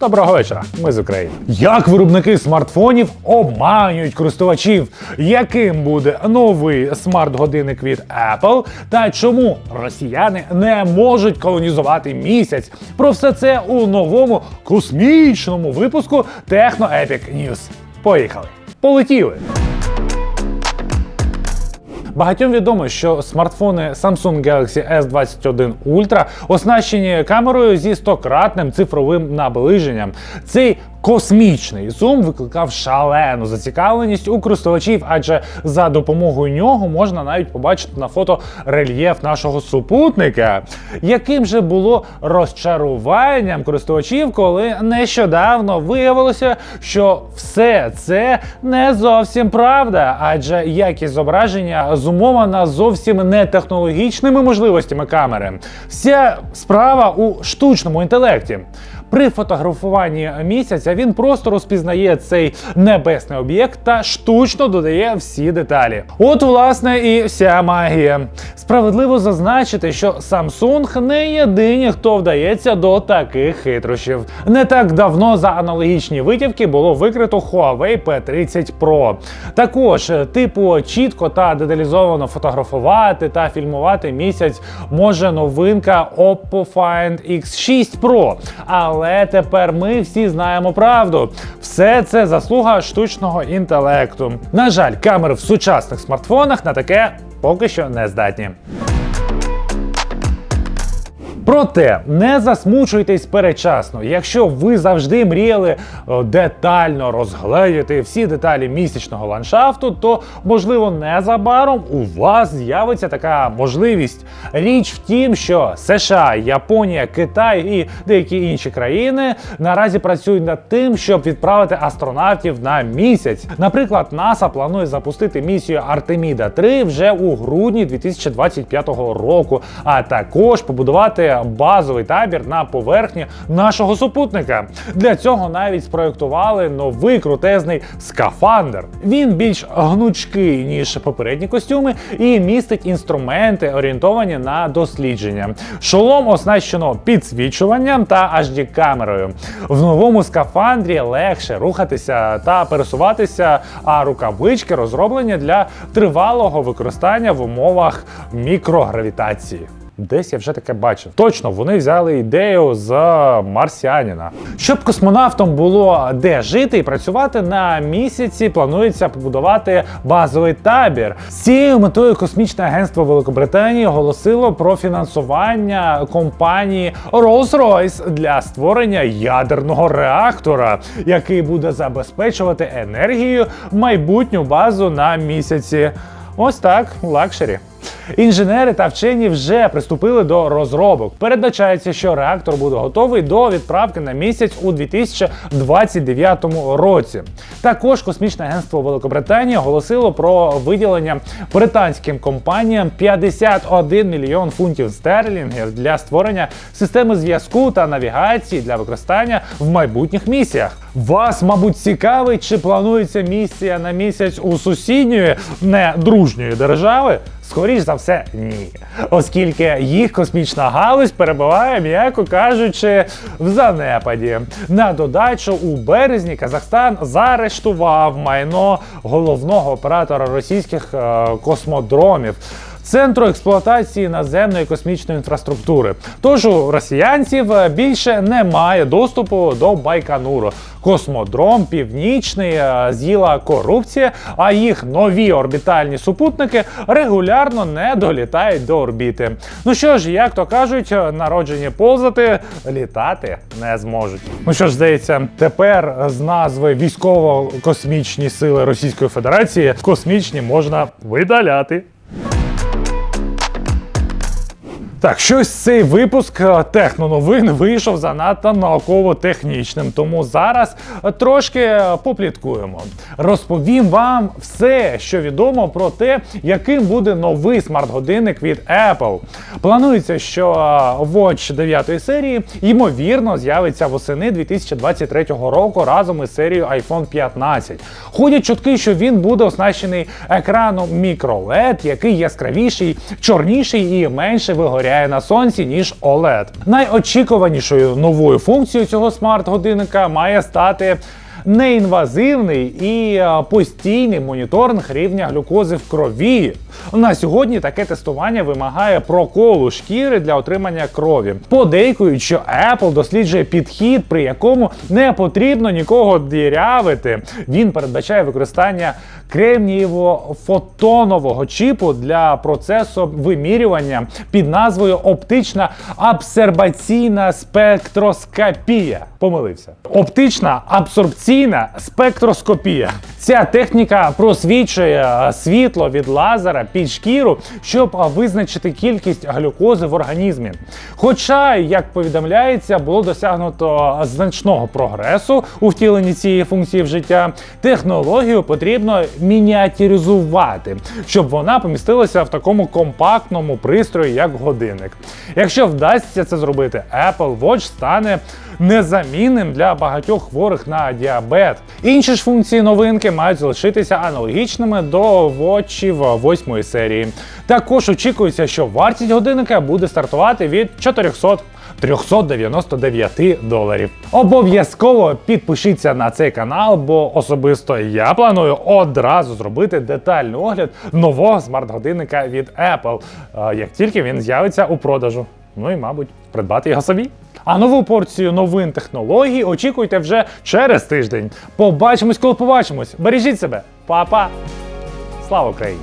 Доброго вечора, ми з України. Як виробники смартфонів обманюють користувачів? Яким буде новий смарт-годинник від Apple? Та чому росіяни не можуть колонізувати місяць? Про все це у новому космічному випуску Техно Epic News. Поїхали! Полетіли! Багатьом відомо, що смартфони Samsung Galaxy S21 Ultra оснащені камерою зі стократним цифровим наближенням. Цей космічний зум викликав шалену зацікавленість у користувачів, адже за допомогою нього можна навіть побачити на фото рельєф нашого супутника. Яким же було розчаруванням користувачів, коли нещодавно виявилося, що все це не зовсім правда, адже якість зображення зумована зовсім не технологічними можливостями камери. Вся справа у штучному інтелекті. При фотографуванні місяця він просто розпізнає цей небесний об'єкт та штучно додає всі деталі. От, власне, і вся магія. Справедливо зазначити, що Samsung не єдині, хто вдається до таких хитрощів. Не так давно за аналогічні витівки було викрито Huawei P30 Pro. Також, типу, чітко та деталізовано фотографувати та фільмувати місяць може новинка Oppo Find X6 Pro. Але тепер ми всі знаємо правду. Все це заслуга штучного інтелекту. На жаль, камери в сучасних смартфонах на таке поки що не здатні. Проте не засмучуйтесь передчасно. Якщо ви завжди мріяли детально розгледіти всі деталі місячного ландшафту, то можливо незабаром у вас з'явиться така можливість. Річ в тім, що США, Японія, Китай і деякі інші країни наразі працюють над тим, щоб відправити астронавтів на місяць. Наприклад, НАСА планує запустити місію Артеміда 3 вже у грудні 2025 року, а також побудувати базовий табір на поверхні нашого супутника. Для цього навіть спроектували новий крутезний скафандр. Він більш гнучкий ніж попередні костюми і містить інструменти, орієнтовані на дослідження. Шолом оснащено підсвічуванням та hd камерою. В новому скафандрі легше рухатися та пересуватися, а рукавички розроблені для тривалого використання в умовах мікрогравітації. Десь я вже таке бачив. Точно, вони взяли ідею з марсіаніна. Щоб космонавтам було де жити і працювати на місяці, планується побудувати базовий табір. З цією метою космічне агентство Великобританії оголосило про фінансування компанії Rolls-Royce для створення ядерного реактора, який буде забезпечувати енергією майбутню базу на місяці. Ось так, лакшері. Інженери та вчені вже приступили до розробок. Передбачається, що реактор буде готовий до відправки на місяць у 2029 році. Також космічне агентство Великобританії оголосило про виділення британським компаніям 51 мільйон фунтів стерлінгів для створення системи зв'язку та навігації для використання в майбутніх місіях. Вас, мабуть, цікавить, чи планується місія на місяць у сусідньої недружньої держави? Скоріш за все, ні. Оскільки їх космічна галузь перебуває, м'яко кажучи, в занепаді. На додачу у березні Казахстан заарештував майно головного оператора російських е, космодромів. Центру експлуатації наземної космічної інфраструктури. Тож у росіянців е, більше немає доступу до Байконуру. Космодром північний е, з'їла корупція, а їх нові орбітальні супутники регулярно не долітають до орбіти. Ну що ж, як то кажуть, народжені ползати, літати не зможуть. Ну що ж, здається, тепер з назви військово-космічні сили Російської Федерації космічні можна видаляти. Так, щось цей випуск е, техноновин вийшов занадто науково-технічним, тому зараз е, трошки е, попліткуємо. Розповім вам все, що відомо про те, яким буде новий смарт-годинник від Apple. Планується, що Watch 9 серії ймовірно з'явиться восени 2023 року разом із серією iPhone 15. Ходять чутки, що він буде оснащений екраном мікро-LED, який яскравіший, чорніший і менше вигоряє горяє на сонці, ніж OLED. Найочікуванішою новою функцією цього смарт-годинника має стати неінвазивний і постійний моніторинг рівня глюкози в крові. На сьогодні таке тестування вимагає проколу шкіри для отримання крові. Подейкують, що Apple досліджує підхід, при якому не потрібно нікого дірявити. Він передбачає використання кремнієво-фотонового чіпу для процесу вимірювання під назвою оптична абсорбаційна спектроскопія. Помилився. Оптична абсорбційна спектроскопія. Ця техніка просвічує світло від лазера під шкіру, щоб визначити кількість глюкози в організмі. Хоча, як повідомляється, було досягнуто значного прогресу у втіленні цієї функції в життя, технологію потрібно мініатюризувати, щоб вона помістилася в такому компактному пристрої, як годинник. Якщо вдасться це зробити, Apple Watch стане незамінним для багатьох хворих на діабет. Інші ж функції новинки мають залишитися аналогічними до вотчів восьмої серії. Також очікується, що вартість годинника буде стартувати від 400 399 доларів. Обов'язково підпишіться на цей канал, бо особисто я планую одразу зробити детальний огляд нового смарт-годинника від Apple, е, як тільки він з'явиться у продажу. Ну і, мабуть, придбати його собі. А нову порцію новин технологій очікуйте вже через тиждень. Побачимось, коли побачимось. Бережіть себе, Па-па! Слава Україні!